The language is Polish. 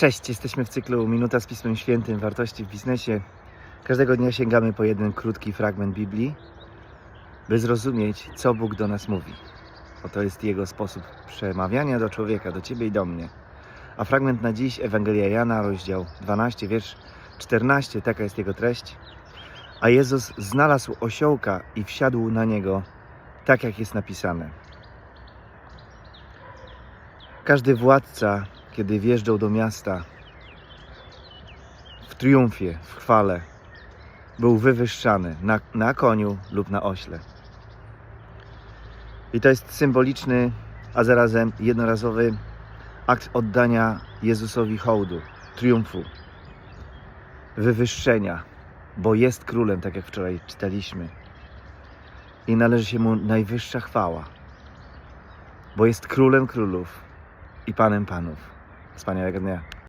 Cześć, jesteśmy w cyklu Minuta z Pismem Świętym, wartości w biznesie. Każdego dnia sięgamy po jeden krótki fragment Biblii, by zrozumieć, co Bóg do nas mówi. Bo to jest Jego sposób przemawiania do człowieka, do Ciebie i do mnie. A fragment na dziś, Ewangelia Jana, rozdział 12, wiersz 14, taka jest jego treść. A Jezus znalazł osiołka i wsiadł na niego, tak jak jest napisane. Każdy władca, kiedy wjeżdżał do miasta w triumfie, w chwale, był wywyższany na, na koniu lub na ośle. I to jest symboliczny, a zarazem jednorazowy akt oddania Jezusowi hołdu, triumfu, wywyższenia, bo jest królem, tak jak wczoraj czytaliśmy. I należy się mu najwyższa chwała, bo jest królem królów i panem panów. Wspaniałego dnia.